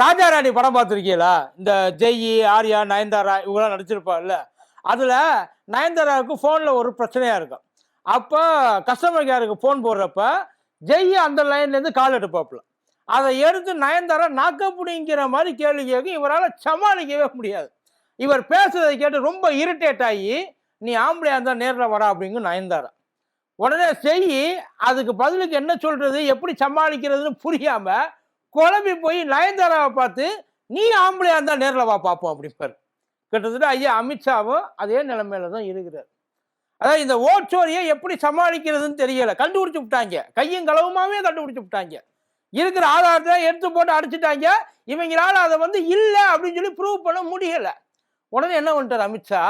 ராஜா ராணி படம் பார்த்துருக்கீங்களா? இந்த ஜெயி ஆர்யா நயன்தாரா இவங்களாம் நடிச்சிருப்பாங்கல்ல? அதில் நயன்தாராவுக்கு ஃபோனில் ஒரு பிரச்சனையாக இருக்கும். அப்போ கஸ்டமர் கேருக்கு ஃபோன் போடுறப்ப ஜெய் அந்த லைன்லேருந்து கால் எடுப்பாப்புல. அதை எடுத்து நயன்தாரா நாக்கப்புடிங்கிற மாதிரி கேள்வி கேட்கும் இவரால் சமாளிக்கவே முடியாது. இவர் பேசுறதை கேட்டு ரொம்ப இரிட்டேட் ஆகி நீ ஆம்பளையாக இருந்தால் நேரில் வரா அப்படிங்கும் நயன்தாரா. உடனே செய் அதுக்கு பதிலுக்கு என்ன சொல்கிறது எப்படி சமாளிக்கிறதுன்னு புரியாமல் குழம்பி போய் நயன்தாராவை பார்த்து நீ ஆம்பளையாக இருந்தால் நேரில் வா பார்ப்போம் அப்படிம்பாரு. கிட்டத்தட்ட ஐயா அமித்ஷாவும் அதே நிலைமையில தான் இருக்கிறார். அதாவது இந்த ஓட்சோரியை எப்படி சமாளிக்கிறதுன்னு தெரியல. கண்டுபிடிச்சு விட்டாங்க. கையும் களவுமாவே கண்டுபிடிச்சு விட்டாங்க. இருக்கிற ஆதாரத்தை எடுத்து போட்டு அடிச்சிட்டாங்க. இவங்களால அதை வந்து இல்லை அப்படின்னு சொல்லி ப்ரூவ் பண்ண முடியலை. உடனே என்ன பண்ணிட்டார் அமித்ஷா?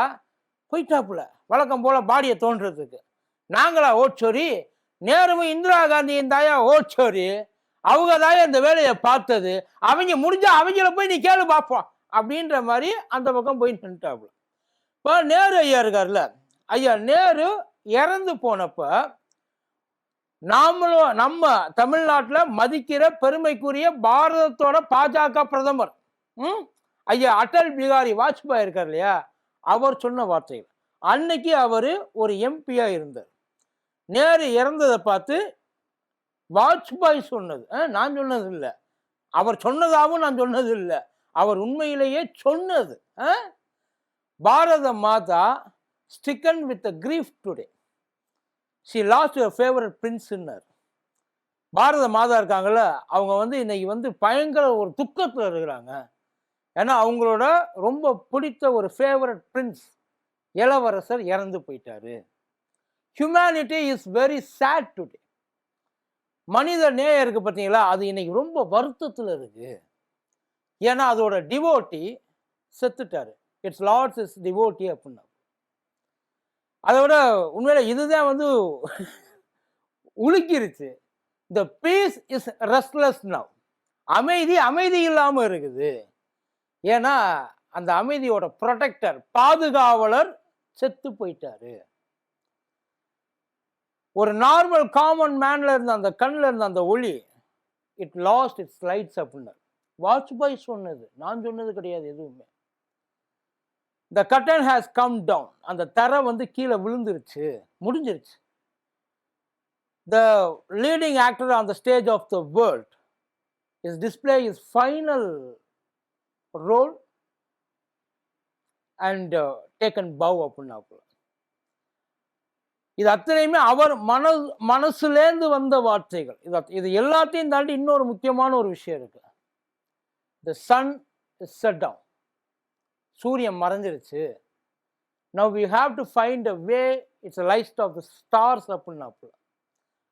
போயிட்டாப்புல. வழக்கம் போல் பாடியை தோன்றதுக்கு. நாங்களா ஓட்சோரி நேருவும் இந்திரா காந்தியின் தாயா ஓட்சோரி அவங்க தான் இந்த வேலையை பார்த்தது. அவங்க முடிஞ்சா அவங்கள போய் நீ கேளு பார்ப்போம் அப்படின்ற மாதிரி அந்த பக்கம் போய் நின்றுட்டாப்புல இப்போ நேரு ஐயா இருக்கார்ல ஐயா நேரு இறந்து போனப்ப நாமளும் நம்ம தமிழ்நாட்டில் மதிக்கிற பெருமைக்குரிய பாரதத்தோட பாஜக பிரதமர் ம்? ஐயா அடல் பிகாரி வாஜ்பாய் இருக்கார் இல்லையா? அவர் சொன்ன வார்த்தைகள். அன்னைக்கு அவர் ஒரு எம்பியா இருந்தார். நேரு இறந்ததை பார்த்து வாஜ்பாய் சொன்னது. நான் சொன்னது இல்லை அவர் சொன்னதாகவும் நான் சொன்னது இல்லை அவர் உண்மையிலேயே சொன்னது. Bharat Mata stricken with a grief today. She lost your favourite பிரின்ஸ்னர் Bharat Mata இருக்காங்கள்ல அவங்க வந்து இன்னைக்கு வந்து பயங்கர ஒரு துக்கத்தில் இருக்கிறாங்க. ஏன்னா அவங்களோட ரொம்ப பிடித்த ஒரு ஃபேவரட் பிரின்ஸ் இளவரசர் இறந்து போயிட்டாரு. Humanity is very sad today மனித நேயம் இருக்கு பார்த்தீங்களா? அது இன்னைக்கு ரொம்ப வருத்தத்தில் இருக்கு. ஏன்னா அதோட டிவோட்டி செத்துட்டாரு. இட்ஸ் லார்ட்ஸ் இஸ் டிவோட்டி அப்படின்னா. அதை விட உண்மையில இதுதான் வந்து உலுக்கிருச்சு. இந்த பீஸ் இஸ் ரெஸ்ட்லெஸ் நவ் அமைதி அமைதி இல்லாமல் இருக்குது. ஏன்னா அந்த அமைதியோட ப்ரொடெக்டர் பாதுகாவலர் செத்து போயிட்டாரு. ஒரு நார்மல் காமன் மேன்ல இருந்த அந்த கண்ணில் இருந்த அந்த ஒளி இட் லாஸ்ட் இட்ஸ் லைட்ஸ் வாட்ச் வாஜ்பாய் சொன்னது. நான் சொன்னது கிடையாது எதுவுமே. The curtain has come down அந்த தரை வந்து கீழே விழுந்துருச்சு. முடிஞ்சிருச்சு. The leading actor on the stage of the world is display is final role and taken bow அப்படின்னா இது அத்தனையுமே அவர் மன மனசுலேருந்து வந்த வார்த்தைகள். இது அத்- இது எல்லாத்தையும் தாண்டி இன்னொரு முக்கியமான ஒரு விஷயம் இருக்கு. The sun is set down சூரியன் மறைஞ்சிருச்சு. Now we have to find a way its life of the stars அப்படின்னாப்புல.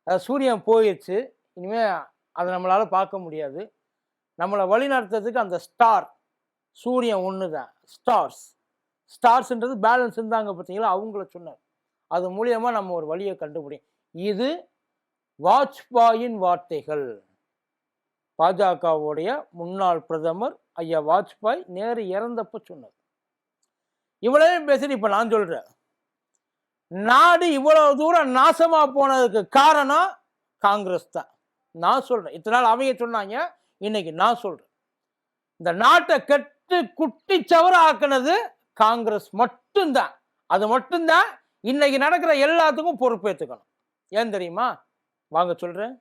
அது சூரியன் போயிடுச்சு இனிமே அதை நம்மளால் பார்க்க முடியாது. நம்மளை வழிநடத்துறதுக்கு அந்த ஸ்டார் சூரியன் ஒன்று தான் ஸ்டார்ஸ் ஸ்டார்ஸ்ன்றது பேலன்ஸ் இருந்தாங்க பார்த்தீங்களா? அவங்கள சொன்னார். அது மூலியமா நம்ம ஒரு வழியை கண்டுபிடிக்கும் இது வாஜ்பாயின் வார்த்தைகள். பாஜகவுடைய முன்னாள் பிரதமர் ஐயா வாஜ்பாய் நேரு இறந்தப்ப சொன்னது. இவ்வளவு பேசிட்டு இப்ப நான் சொல்றேன். நாடு இவ்வளவு தூரம் நாசமா போனதுக்கு காரணம் காங்கிரஸ் தான். நான் சொல்றேன். இத்தனை நாள் அவங்க சொன்னாங்க இன்னைக்கு நான் சொல்றேன். இந்த நாட்டை கெட்டு குட்டி சவர ஆக்குனது காங்கிரஸ் மட்டும்தான். அது மட்டும்தான் இன்னைக்கு நடக்கிற எல்லாத்துக்கும் பொறுப்பேற்றுக்கணும் ஏன் தெரியுமா? வாங்க சொல்றேன்.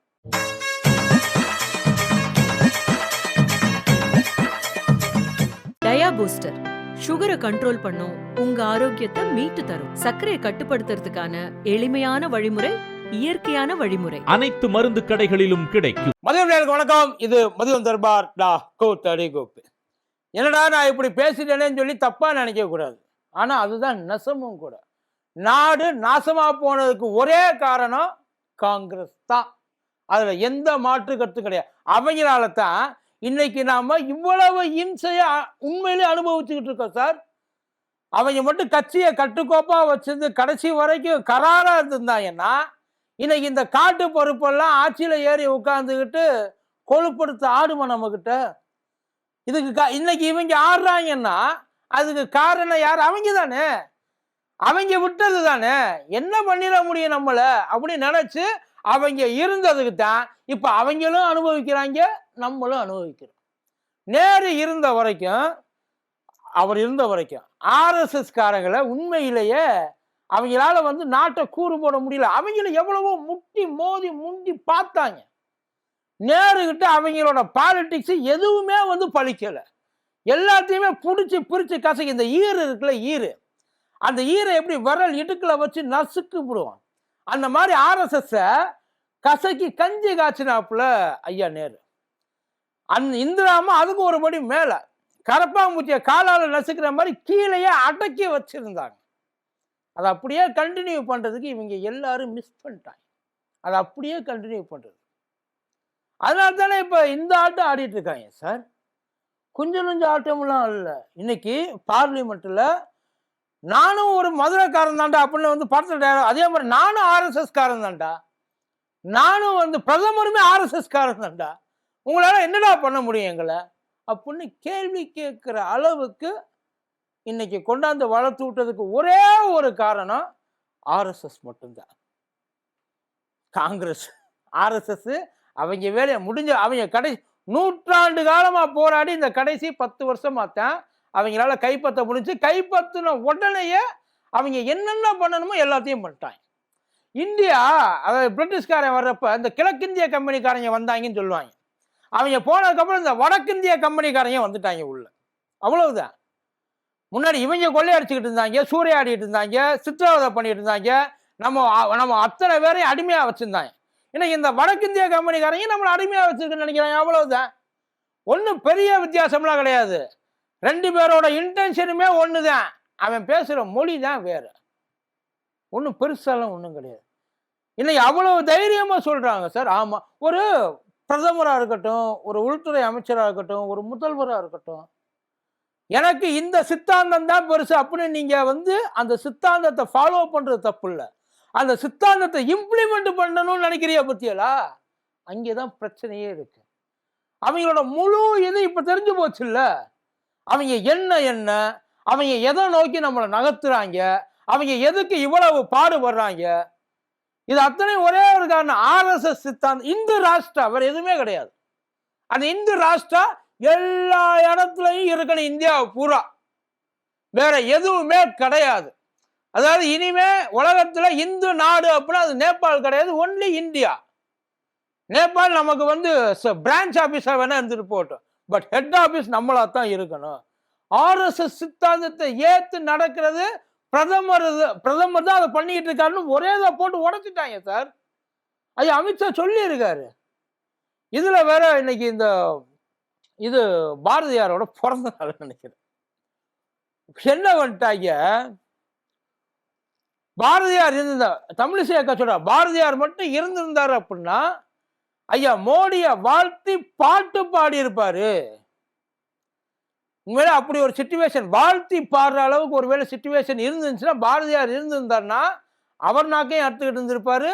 டயா பூஸ்டர். சுகரை கண்ட்ரோல் பண்ணும் உங்க ஆரோக்கியத்தை மீட்டு தரும். சர்க்கரையை கட்டுப்படுத்துறதுக்கான எளிமையான வழிமுறை இயற்கையான வழிமுறை. அனைத்து மருந்து கடைகளிலும் கிடைக்கும். மதியம் வணக்கம். இது மதியம் தர்பார் டா கோத்தடி கோப்பு என்னடா நான் இப்படி பேசிட்டேனேன்னு சொல்லி தப்பா நினைக்க கூடாது ஆனா அதுதான் நெசமும் கூட. நாடு நாசமா போனதுக்கு ஒரே காரணம் காங்கிரஸ் தான். அதுல எந்த மாற்று கருத்து கிடையாது. அவங்களால தான் இன்னைக்கு நாம இவ்வளவு இம்சையா உண்மையிலே அனுபவிச்சுக்கிட்டு இருக்கோம் சார். அவங்க மட்டும் கட்சியை கட்டுக்கோப்பா வச்சிருந்து கடைசி வரைக்கும் கராரா இருந்திருந்தாங்கன்னா இன்னைக்கு இந்த காட்டு பொறுப்பெல்லாம் ஆட்சியில ஏறி உட்காந்துக்கிட்டு கொழுப்படுத்த ஆடுமா நம்மக்கிட்ட இதுக்கு கா- இன்னைக்கு இவங்க ஆடுறாங்கன்னா அதுக்கு காரணம் யார்? அவங்க தானே. அவங்க விட்டது தானே? என்ன பண்ணிட முடியும் நம்மள? அப்படின்னு நினைச்சு அவங்க இருந்ததுக்கு தான் இப்ப அவங்களும் அனுபவிக்கிறாங்க நம்மளும் அனுபவிக்கிறோம். நேரு இருந்த வரைக்கும் அவர் இருந்த வரைக்கும் ஆர்எஸ்எஸ் காரங்களை உண்மையிலேயே அவங்களால வந்து நாட்டை கூறு போட முடியல. அவங்கள எவ்வளவோ முட்டி மோதி முண்டி பார்த்தாங்க. நேருகிட்ட அவங்களோட பாலிட்டிக்ஸ் எதுவுமே வந்து பழிக்கலை. எல்லாத்தையுமே பிடிச்சி பிரித்து கசக்கி இந்த ஈர் இருக்குல்ல ஈர் அந்த ஈரை எப்படி விரல் இடுக்கில் வச்சு நசுக்கு விடுவோம் அந்த மாதிரி ஆர்எஸ்எஸ்ஸை கசக்கி கஞ்சி காய்ச்சினாப்புல ஐயா நேரு. அந் இந்திராம அதுக்கு ஒரு படி மேலே கரப்பாம்பூச்சியை காலால் நசுக்கிற மாதிரி கீழேயே அடக்கி வச்சுருந்தாங்க. அதை அப்படியே கண்டினியூ பண்ணுறதுக்கு இவங்க எல்லாரும் மிஸ் பண்ணிட்டாங்க. அதை அப்படியே கண்டினியூ பண்ணுறது அதனால தானே இப்போ இந்த ஆட்டம் ஆடிட்டு இருக்காங்க சார் கொஞ்சம் கொஞ்சம் ஆட்டம்லாம் இல்லை. இன்னைக்கு பார்லிமெண்ட்டில் நானும் ஒரு மதுரைக்காரன் தான்டா அப்படின்னு வந்து படத்தில் அதே மாதிரி நானும் ஆர்எஸ்எஸ் காரன் தான்டா. நானும் வந்து பிரதமருமே ஆர்எஸ்எஸ் காரன் தான்டா. உங்களால் என்னடா பண்ண முடியும் எங்களை? அப்படின்னு கேள்வி கேட்குற அளவுக்கு இன்னைக்கு கொண்டாந்து வளர்த்து விட்டதுக்கு ஒரே ஒரு காரணம் ஆர்எஸ்எஸ் மட்டும்தான். காங்கிரஸ் ஆர்எஸ்எஸ் அவங்க வேலையை முடிஞ்ச அவங்க கடைசி நூற்றாண்டு காலமாக போராடி இந்த கடைசி பத்து வருஷமாக தான் அவங்களால கைப்பற்ற முடிஞ்சு கைப்பற்றின உடனேயே அவங்க என்னென்ன பண்ணணுமோ எல்லாத்தையும் பண்ணிட்டாங்க. இந்தியா அதாவது பிரிட்டிஷ்காரன் வர்றப்ப இந்த கிழக்கிந்திய கம்பெனிக்காரங்க வந்தாங்கன்னு சொல்லுவாங்க. அவங்க போனதுக்கப்புறம் இந்த வடக்கிந்திய கம்பெனிக்காரங்க வந்துட்டாங்க உள்ள. அவ்வளவுதான். முன்னாடி இவங்க கொள்ளையடிச்சுக்கிட்டு இருந்தாங்க சூறையாடிட்டு இருந்தாங்க சித்திரவதை பண்ணிட்டு இருந்தாங்க. நம்ம நம்ம அத்தனை பேரையும் அடிமையாக வச்சுருந்தாங்க. இன்னைக்கு இந்த வடக்கிந்திய கம்பெனிக்காரங்க நம்மளை அடிமையாக வச்சுருக்குன்னு நினைக்கிறாங்க. அவ்வளவுதான். ஒன்றும் பெரிய வித்தியாசம்லாம் கிடையாது. ரெண்டு பேரோட இன்டென்ஷனுமே ஒன்று தான் அவன் பேசுகிற மொழி தான் வேறு. ஒன்றும் பெருசாலாம் ஒன்றும் கிடையாது. இன்னைக்கு அவ்வளோ தைரியமாக சொல்கிறாங்க சார். ஆமாம் ஒரு பிரதமராக இருக்கட்டும் ஒரு உள்துறை அமைச்சராக இருக்கட்டும் ஒரு முதல்வராக இருக்கட்டும். எனக்கு இந்த சித்தாந்தம் தான் பெருசு அப்படின்னு நீங்கள் வந்து அந்த சித்தாந்தத்தை ஃபாலோ பண்ணுறது தப்பு இல்லை அந்த சித்தாந்தத்தை இம்ப்ளிமெண்ட் பண்ணணும்னு நினைக்கிறியா பத்தியலா? அங்கே தான் பிரச்சனையே இருக்கு. அவங்களோட முழு இது இப்போ தெரிஞ்சு போச்சுல்ல? அவங்க என்ன என்ன? அவங்க எதை நோக்கி நம்மளை நகர்த்துறாங்க? அவங்க எதுக்கு இவ்வளவு பாடுபடுறாங்க? இது அத்தனை ஒரே ஒரு காரணம். ஆர்எஸ்எஸ் சித்தாந்தம். இந்து ராஷ்டிரா வேற எதுவுமே கிடையாது. அந்த இந்து ராஷ்டிரா எல்லா இடத்துலையும் இருக்கணும் இந்தியாவை பூரா. வேற எதுவுமே கிடையாது. அதாவது இனிமே உலகத்துல இந்து நாடு அப்படின்னா அது நேபாள் கிடையாது ஒன்லி இந்தியா. நேபாள் நமக்கு வந்து பிரான்ச் ஆஃபீஸாக வேணா இருந்துட்டு போட்டோம் பட் ஹெட் ஆஃபீஸ் நம்மளா தான் இருக்கணும் ஆர்எஸ்எஸ் சித்தாந்தத்தை ஏற்று நடக்கிறது பிரதமர் பிரதமர் தான் அதை பண்ணிக்கிட்டு இருக்காருன்னு ஒரே இதை போட்டு உடச்சிட்டாங்க சார். ஐயா அமித்ஷா சொல்லியிருக்காரு. இதில் வேற இன்னைக்கு இந்த இது பாரதியாரோட பிறந்த நாள் நினைக்கிறேன். என்ன வந்துட்டாங்க? பாரதியார் இருந்த தமிழிசை அக்கா சொல்றா பாரதியார் மட்டும் இருந்திருந்தார் அப்படின்னா ஐயா மோடிய வாழ்த்தி பாட்டு பாடி இருப்பாரு உண்மையில அப்படி ஒரு சுச்சுவேஷன் வாழ்த்தி பாடுற அளவுக்கு ஒருவேளை சுச்சுவேஷன் இருந்துச்சுன்னா பாரதியார் இருந்திருந்தார்னா அவர் நாக்கையும் அறுத்துக்கிட்டு இருந்திருப்பாரு.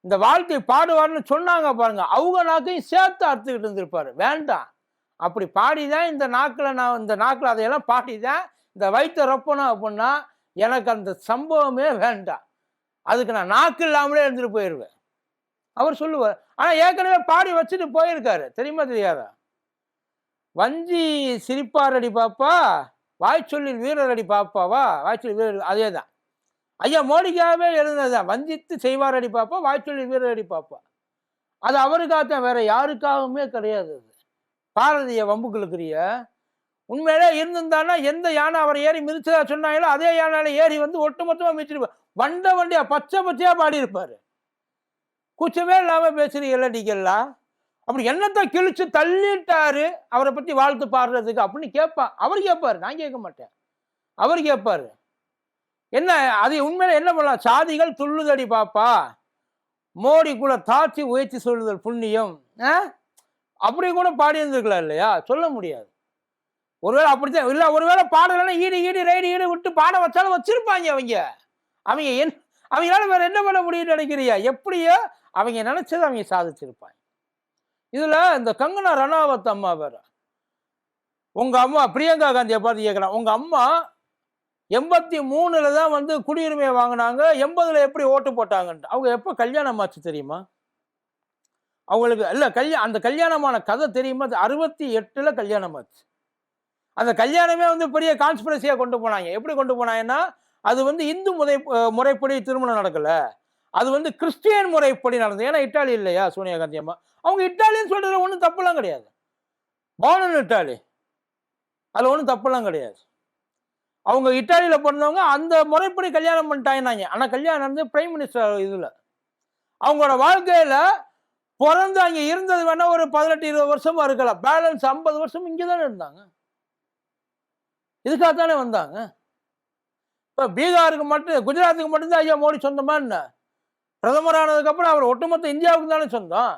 இந்த வாழ்க்கை பாடுவார்னு சொன்னாங்க பாருங்க அவங்க நாக்கையும் சேர்த்து அறுத்துக்கிட்டு இருந்திருப்பாரு. வேண்டாம். அப்படி பாடிதான் இந்த நாக்கில் நான் இந்த நாக்கில் அதையெல்லாம் பாடிதான் இந்த வயிற்ற ரொப்பணும் அப்படின்னா எனக்கு அந்த சம்பவமே வேண்டாம். அதுக்கு நான் நாக்கு இல்லாமலே இருந்துட்டு போயிடுவேன் அவர் சொல்லுவார் ஆனால் ஏற்கனவே பாடி வச்சுட்டு போயிருக்காரு. தெரியுமா தெரியாதா? வஞ்சி சிரிப்பாரடி பாப்பா வாய்ச்சொல்லில் வீரரடி பாப்பாவா? வாய்ச்சொல்லில் வீரர் அதே தான் ஐயா மோடிக்காகவே எழுந்ததுதான் வஞ்சித்து செய்வாரடி பாப்பா வாய்ச்சொல்லில் வீரரடி பாப்பா. அது அவருக்காகத்தான் வேற யாருக்காகவுமே கிடையாது அது. பாரதிய வம்புகளுக்குரிய. உண்மையிலே இருந்திருந்தானா எந்த யானை அவரை ஏறி மிதிச்சதா சொன்னாங்களோ அதே யானையில ஏறி வந்து ஒட்டுமொத்தமாக மிதிச்சிருப்பார். வண்ட வண்டியா பச்சை பச்சையாக பாடியிருப்பாரு. கூச்சமே இல்லாமல் பேசுறீங்கல்ல நீங்கள்லாம் அப்படி என்னத்தை கிழிச்சு தள்ளிட்டாரு? அவரை பற்றி வாழ்த்து பாடுறதுக்கு அப்படின்னு கேட்பான் அவர் கேட்பாரு. நான் கேட்க மாட்டேன். அவர் கேட்பார். என்ன அது உண்மையில என்ன பண்ணலாம்? சாதிகள் துள்ளுதடி பாப்பா. மோடி கூட தாட்சி உயர்த்தி சொல்லுதல் புண்ணியம். ஆ? அப்படி கூட பாடியிருந்துருக்கலாம் இல்லையா? சொல்ல முடியாது. ஒருவேளை அப்படித்தான் இல்லை ஒருவேளை பாடலைன்னா ஈடு ஈடு ரைடு ஈடு விட்டு பாட வச்சாலும் வச்சிருப்பாங்க அவங்க அவங்க என் அவங்களால வேற என்ன பண்ண முடியும்னு நினைக்கிறியா? எப்படியோ? அவங்க நினைச்சது அவங்க சாதிச்சிருப்பாங்க. இதுல இந்த கங்கனா ரணாவத் அம்மா வேற. உங்க அம்மா பிரியங்கா காந்தியை பார்த்து கேட்கலாம் உங்க அம்மா எண்பத்தி மூணுல தான் வந்து குடியுரிமையை வாங்கினாங்க. எண்பதுல எப்படி ஓட்டு போட்டாங்கன்ட்டு. அவங்க எப்போ கல்யாணம் ஆச்சு தெரியுமா? அவங்களுக்கு இல்லை கல்யாணம் அந்த கல்யாணமான கதை தெரியுமா? அது அறுபத்தி எட்டில் கல்யாணம் ஆச்சு. அந்த கல்யாணமே வந்து பெரிய கான்ஸ்பிரசியாக கொண்டு போனாங்க. எப்படி கொண்டு போனாங்கன்னா அது வந்து இந்து முறை முறைப்படி திருமணம் நடக்கலை. அது வந்து கிறிஸ்டியன் முறைப்படி நடந்தது. ஏன்னா இட்டாலி இல்லையா சோனியா காந்தி அம்மா? அவங்க இட்டாலின்னு சொல்கிறது ஒன்றும் தப்புலாம் கிடையாது. Born in Italy. அதில் ஒன்றும் தப்புலாம் கிடையாது. அவங்க இட்டாலியில் பிறந்தவங்க அந்த முறைப்படி கல்யாணம் பண்ணிட்டாங்கன்னாங்க. ஆனால் கல்யாணம் வந்து பிரைம் மினிஸ்டர் இதில். அவங்களோட வாழ்க்கையில் பிறந்து அங்கே இருந்தது வேணால் ஒரு பதினெட்டு இருபது வருஷமாக இருக்கலாம். பேலன்ஸ் ஐம்பது வருஷம் இங்கே தானே இருந்தாங்க. இதுக்காகத்தானே வந்தாங்க. இப்போ பீகாருக்கு மட்டும் குஜராத்துக்கு மட்டும்தான் ஐயா மோடி சொந்தமா என்ன பிரதமர் ஆனதுக்கப்புறம் அவர் ஒட்டுமொத்த இந்தியாவுக்கு தானே சொந்தம்.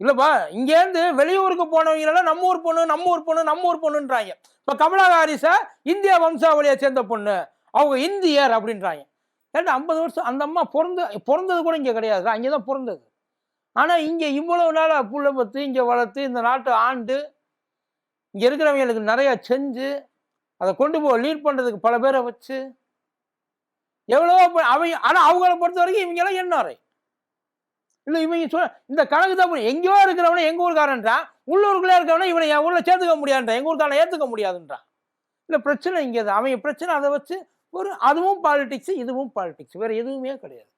இல்லைப்பா இங்கேருந்து வெளியூருக்கு போனவங்களெல்லாம் நம்ம ஊர் பொண்ணு நம்ம ஊர் பொண்ணு நம்ம ஊர் பொண்ணுன்றாங்க. இப்போ கமலா ஹாரிஸை இந்திய வம்சாவளியை சேர்ந்த பொண்ணு அவங்க இந்தியர் அப்படின்றாங்க. ஏன்னா ஐம்பது வருஷம் அந்த அம்மா பிறந்த பிறந்தது கூட இங்கே கிடையாது அங்கே தான் பிறந்தது. ஆனால் இங்கே இவ்வளவு நாள் புள்ள பத்து இங்கே வளர்த்து இந்த நாட்டை ஆண்டு இங்கே இருக்கிறவங்களுக்கு நிறையா செஞ்சு அதை கொண்டு போய் லீட் பண்ணுறதுக்கு பல பேரை வச்சு. எவ்வளவோ அவங்க ஆனால் அவங்கள பொறுத்த வரைக்கும் இவங்கெல்லாம் என்னாரை இல்லை இவங்க சொல்ல இந்த கணக்கு தான் எங்கேயோ இருக்கிறவனை எங்கள் ஊருக்காரன்றான் உள்ளூருக்குள்ளே இருக்கிறவனை இவனை என் ஊரில் சேர்த்துக்க முடியாதுன்றான் எங்கள் ஊருக்காரனை ஏற்றுக்க முடியாதுன்றான் இல்லை பிரச்சனை இங்கே தான். அவங்க பிரச்சனை அதை வச்சு ஒரு அதுவும் பாலிடிக்ஸ் இதுவும் பாலிடிக்ஸ் வேறு எதுவுமே கிடையாது.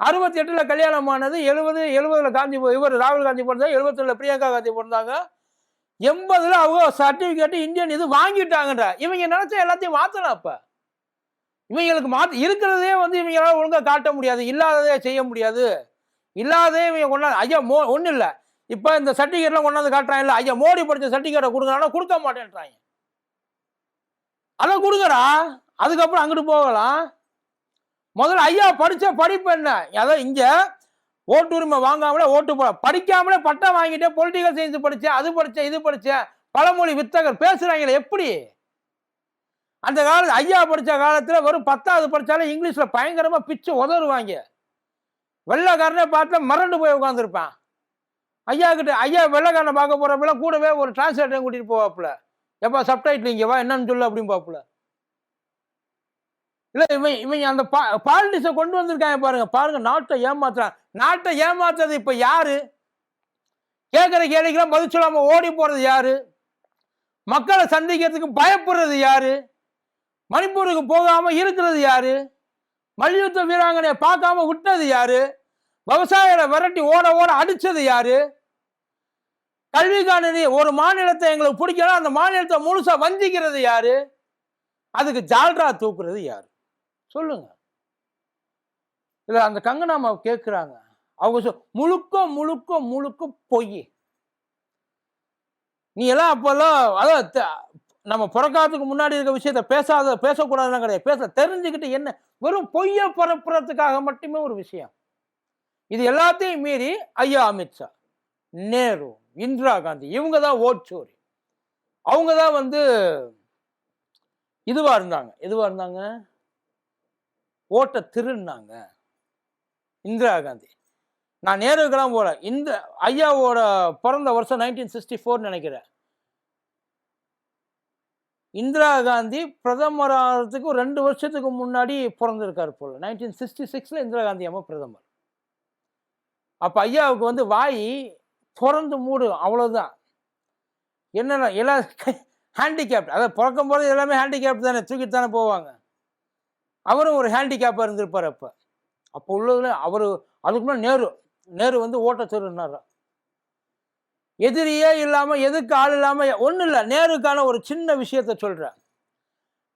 அறுபத்தி எட்டில் கல்யாணம் ஆனது எழுபது எழுபதில் காந்தி இவர் ராகுல் காந்தி பிறந்தாங்க எழுபத்தொன்னுல பிரியங்கா காந்தி பிறந்தாங்க. எண்பதுல அவங்க சர்டிஃபிகேட்டு இந்தியன் இது வாங்கிட்டாங்கன்ற. இவங்க நினைச்சா எல்லாத்தையும் மாத்தலாம் அப்ப. இவங்களுக்கு மாத்த இருக்கிறதே வந்து இவங்களால ஒழுங்கா காட்ட முடியாது. இல்லாததே செய்ய முடியாது. இல்லாததே இவங்க கொண்டாந்து ஐயா மோ ஒன்றும் இல்லை. இப்போ இந்த சர்டிஃபிகேட்லாம் கொண்டாந்து காட்டுறாங்க இல்லை ஐயா மோடி படித்த சர்டிஃபிகேட்டை கொடுக்குறாங்கன்னா கொடுக்க மாட்டேன்றாங்க. அதை கொடுக்குறா அதுக்கப்புறம் அங்கிட்டு போகலாம். முதல்ல ஐயா படித்த படிப்பு என்ன? அதான் இங்கே ஓட்டுரிமை வாங்காமலே ஓட்டு போட படிக்காமலே பட்டம் வாங்கிட்டே பொலிட்டிக்கல் சயின்ஸ் படித்தேன் அது படித்தேன் இது படித்தேன் பழமொழி வித்தகர் பேசுறாங்களே எப்படி? அந்த காலத்து ஐயா படித்த காலத்தில் வெறும் பத்தாவது படித்தாலும் இங்கிலீஷில் பயங்கரமாக பிச்சு உதறுவாங்க. வெள்ளைக்காரனே பார்த்தா மறண்டு போய் உட்காந்துருப்பான் ஐயா கிட்ட ஐயா வெள்ளைக்காரனை பார்க்க போகிறப்பெல்லாம் கூடவே ஒரு டிரான்ஸ்லேட்டரையும் கூட்டிகிட்டு போவாப்புல. எப்போ சப்டைட்டில் இங்கே வா என்னன்னு சொல்லு அப்படின்னு பாப்புல இல்ல இவன் இவங்க அந்த பாலிடிக்ஸை கொண்டு வந்திருக்காங்க பாருங்க. பாருங்க நாட்டை ஏமாத்துறான். நாட்டை ஏமாத்துறது இப்ப யாரு? கேட்குற கேள்விக்கெல்லாம் பதில் சொல்லாம ஓடி போறது யாரு? மக்களை சந்திக்கிறதுக்கு பயப்படுறது யாரு? மணிப்பூருக்கு போகாம இருக்கிறது யாரு? மல்யுத்த வீராங்கனையை பார்க்காம விட்டது யாரு? விவசாயிகளை விரட்டி ஓட ஓட அடிச்சது யாரு? கல்விக்கான ஒரு மாநிலத்தை எங்களுக்கு பிடிக்கணும் அந்த மாநிலத்தை முழுசா வஞ்சிக்கிறது யாரு? அதுக்கு ஜால்ரா தூக்குறது யாரு? சொல்லுங்க. இல்லை அந்த கங்கனாமா கேட்குறாங்க அவங்க சொல் முழுக்க முழுக்க முழுக்க பொய். நீ எல்லாம் அப்போல்லாம் அதான் நம்ம பிறக்காததுக்கு முன்னாடி இருக்க விஷயத்த பேசாத பேசக்கூடாதுலாம் கிடையாது. பேச தெரிஞ்சுக்கிட்டு என்ன வெறும் பொய்யை பரப்புறதுக்காக மட்டுமே ஒரு விஷயம். இது எல்லாத்தையும் மீறி ஐயா அமித்ஷா நேரு இந்திரா காந்தி இவங்க தான் ஓட்சோரி அவங்க தான் வந்து இதுவாக இருந்தாங்க. இதுவாக இருந்தாங்க? ஓட்ட திருன்னாங்க இந்திரா காந்தி. நான் நேருக்கெல்லாம் போல. இந்த ஐயாவோட பிறந்த வருஷம் நைன்டீன் சிக்ஸ்டி ஃபோர் நினைக்கிறேன். இந்திரா காந்தி பிரதமர் ஆகிறதுக்கு ரெண்டு வருஷத்துக்கு முன்னாடி பிறந்திருக்காரு போல். நைன்டீன் சிக்ஸ்டி சிக்ஸில் இந்திரா காந்தி அம்மா பிரதமர். அப்போ ஐயாவுக்கு வந்து வாய் திறந்து மூடும் அவ்வளோதான் என்னென்ன எல்லாம் ஹேண்டிகேப்ட். அதை பிறக்கும் போது எல்லாமே ஹேண்டிகேப்ட் தானே தூக்கிட்டு தானே போவாங்க. அவரும் ஒரு ஹேண்டிகேப்பாக இருந்திருப்பார் அப்போ. அப்போ உள்ளதுல அவர் அதுக்கு முன்னாடி நேரு. நேரு வந்து ஓட்ட திருநார் எதிரியே இல்லாமல் எதுக்கு ஆள் இல்லாமல் ஒன்றும் இல்லை. நேருக்கான ஒரு சின்ன விஷயத்த சொல்கிறேன்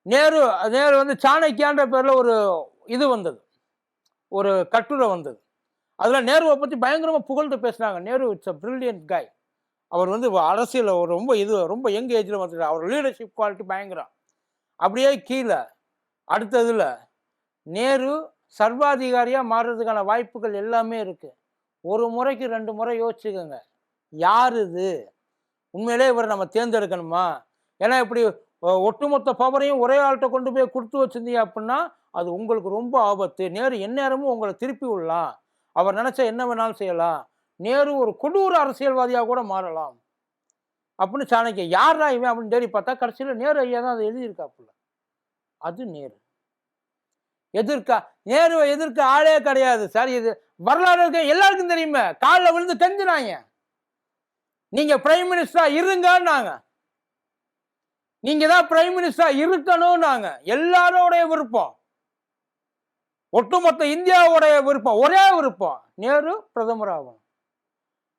நேரு நேரு வந்து சாணக்கியான்ற பேரில் ஒரு இது வந்தது. ஒரு கட்டுரை வந்தது. அதில் நேருவை பற்றி பயங்கரமாக புகழ்ந்து பேசுனாங்க. நேரு இட்ஸ் அ பிரில்லியன்ட் காய் அவர் வந்து அரசியலில் ரொம்ப இது ரொம்ப யங் ஏஜில் வந்துட்டார். அவர் லீடர்ஷிப் குவாலிட்டி பயங்கரம். அப்படியே கீழே அடுத்ததுல நேரு சர்வாதிகாரியாக மாறுறதுக்கான வாய்ப்புகள் எல்லாமே இருக்குது ஒரு முறைக்கு ரெண்டு முறை யோசிச்சுக்கோங்க. யார் இது? உண்மையிலே இவரை நம்ம தேர்ந்தெடுக்கணுமா? ஏன்னா இப்படி ஒட்டுமொத்த பவரையும் ஒரே ஆள்கிட்ட கொண்டு போய் கொடுத்து வச்சிருந்தீங்க அப்படின்னா அது உங்களுக்கு ரொம்ப ஆபத்து. நேரு எந்நேரமும் உங்களை திருப்பி விடலாம். அவர் நினச்சா என்ன வேணாலும் செய்யலாம். நேரு ஒரு கொடூர அரசியல்வாதியாக கூட மாறலாம். அப்படின்னு சாணக்கிய யாரா இவன் அப்படின்னு தேடி பார்த்தா கடைசியில் நேரு ஐயா தான் அதை எழுதியிருக்காப்புல. அது நேரு. எதிர்க்க நேருவை எதிர்க்க ஆளே கிடையாது. சார் இது வரலாறு இருக்க. எல்லாருக்கும் தெரியுமே. காலில் விழுந்து கெஞ்சினாங்க நீங்க பிரைம் மினிஸ்டரா இருங்கன்னாங்க. நீங்க தான் பிரைம் மினிஸ்டரா இருக்கணும்னாங்க. எல்லாரோடைய விருப்பம். ஒட்டுமொத்த இந்தியாவுடைய விருப்பம். ஒரே விருப்பம். நேரு பிரதமர்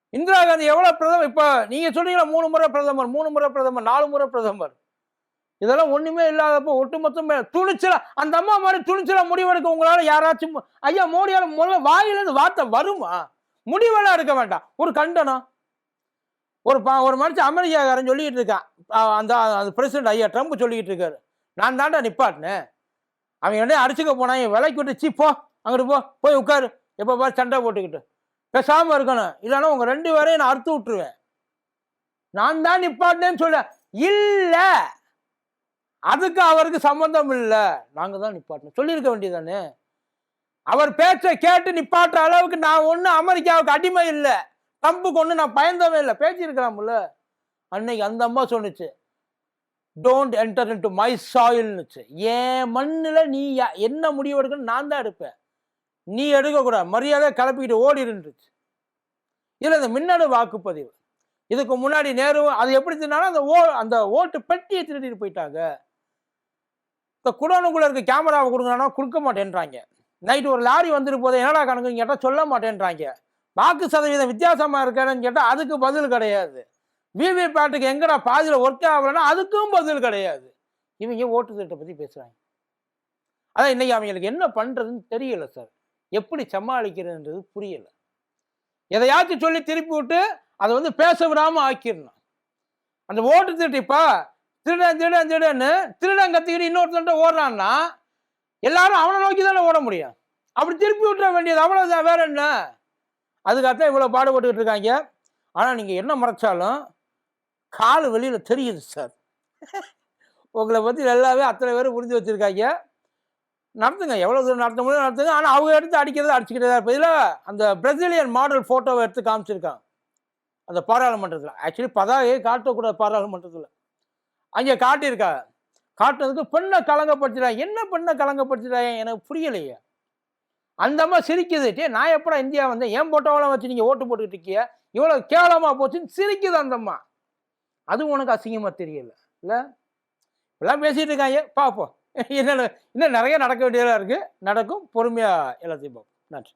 இந்திரா காந்தி எவ்வளவு பிரதமர்? இப்ப நீங்க சொன்னீங்களா மூணு முறை பிரதமர் மூணு முறை பிரதமர் நாலு முறை பிரதமர். இதெல்லாம் ஒண்ணுமே இல்லாதப்போ ஒட்டுமொத்தமே துணிச்சலா அந்த அம்மா மாதிரி துணிச்சலா முடிவெடுக்க உங்களால யாராச்சும் ஐயா மோடியால முதல்ல வாயிலிருந்து வார்த்தை வருமா? முடிவெல்லாம் எடுக்க வேண்டாம். ஒரு கண்டனம். ஒரு பா ஒரு மனுஷன் அமெரிக்காக்காரன் சொல்லிட்டு இருக்கான். அந்த அந்த பிரசிடண்ட் ஐயா ட்ரம்ப் சொல்லிக்கிட்டு இருக்காரு. நான் தாண்டா நிப்பாட்டினேன். அவன் என்ன அடிச்சுக்க போனான். விலைக்கு விட்டு சீ போ. அங்கிட்டு போ. போய் உட்காரு. எப்போ பாரு சண்டை போட்டுக்கிட்டு. பேசாமல் இருக்கணும். இல்லைன்னா உங்கள் ரெண்டு பேரையும் நான் அறுத்து விட்டுருவேன். நான் தான் நிப்பாட்டினேன்னு சொல்ல இல்லை. அதுக்கு அவருக்கு சம்பந்தம் இல்லை. நாங்கள் தான் நிப்பாட்டணும். சொல்லியிருக்க வேண்டியதானே அவர் பேச்சை கேட்டு நிப்பாட்டுற அளவுக்கு நான் ஒன்றும் அமெரிக்காவுக்கு அடிமை இல்லை. ட்ரம்புக்கு ஒன்றும் நான் பயந்தவே இல்லை. பேசியிருக்கலாம்ல? அன்னைக்கு அந்த அம்மா சொன்னுச்சு. டோன்ட் என்டர் இன்டு மை சாயில்னுச்சு என் மண்ணில் நீ என்ன முடிவு எடுக்கணும் நான் தான் எடுப்பேன். நீ எடுக்கக்கூடாது. மரியாதை கிளப்பிக்கிட்டு ஓடிருந்துச்சு இதில் இந்த மின்னணு வாக்குப்பதிவு. இதுக்கு முன்னாடி நேரு அது எப்படி தின்னாலும் அந்த ஓ அந்த ஓட்டு பெட்டியை திருடிட்டு போயிட்டாங்க. இந்த குடோனுக்குள்ள இருக்க கேமராவை கொடுங்கன்னா கொடுக்க மாட்டேன்றாங்க. நைட்டு ஒரு லாரி வந்துட்டு போதே என்னடா கணக்குன்னு கேட்டால் சொல்ல மாட்டேன்றாங்க. வாக்கு சதவீதம் வித்தியாசமாக இருக்கேன்னு கேட்டால் அதுக்கு பதில் கிடையாது. விவிபேட்டுக்கு எங்கடா பாதியில் ஒர்க் ஆகலைன்னா அதுக்கும் பதில் கிடையாது. இவங்க ஓட்டு திட்டத்தை பற்றி பேசுகிறாங்க அதான் இன்னைக்கு அவங்களுக்கு என்ன பண்ணுறதுன்னு தெரியல சார் எப்படி சமாளிக்கிறதுன்றது புரியல. எதையாச்சும் சொல்லி திருப்பி விட்டு அதை வந்து பேச விடாமல் ஆக்கிடணும். அந்த ஓட்டு திட்டம் இப்போ திருடன் திருடன் திருடன்னு திருடன் கத்திக்கிட்டு இன்னொருத்தன்ட்ட ஓடுறான்னா எல்லாரும் அவனை நோக்கி தானே ஓட முடியும். அப்படி திருப்பி விட்டுற வேண்டியது அவ்வளோதான் வேற என்ன? அதுக்காகத்தான் இவ்வளோ பாடுபட்டுக்கிட்டு இருக்காங்க. ஆனால் நீங்கள் என்ன மறைச்சாலும் கால் வெளியில் தெரியுது சார் உங்களை பற்றி எல்லாமே அத்தனை பேர் புரிஞ்சு வச்சுருக்காங்க. நடத்துங்க. எவ்வளோ தூரம் நடத்த முடியும் நடத்துங்க. ஆனால் அவங்க எடுத்து அடிக்கிறத அடிச்சுக்கிட்டே தான் இருப்பதில் இதில் அந்த பிரசிலியன் மாடல் ஃபோட்டோவை எடுத்து காமிச்சிருக்காங்க அந்த பாராளுமன்றத்தில். ஆக்சுவலி பதாகையை காட்டக்கூடாது பாராளுமன்றத்தில். அங்கே காட்டியிருக்காங்க காட்டுறதுக்கு பெண்ணை கலங்கப்படுத்திடுறாங்க என்ன பெண்ணை கலங்கப்படுத்திடுறாங்க எனக்கு புரியலையே. அந்த அம்மா சிரிக்குது. டே நான் எப்படா இந்தியா வந்தேன்? ஏன் போட்டோவெல்லாம் வச்சு நீங்கள் ஓட்டு போட்டுக்கிட்டு இருக்கிய? இவ்வளோ கேவலமாக போச்சுன்னு சிரிக்குது அந்த அம்மா. அது உனக்கு அசிங்கமாக தெரியல. இல்லை? எல்லாம் பேசிகிட்டு இருக்காங்க. பார்ப்போம் என்னென்ன இன்னும் நிறைய நடக்க வேண்டியதாக இருக்குது நடக்கும். பொறுமையாக எல்லாத்தையும் பார்ப்போம் நன்றி.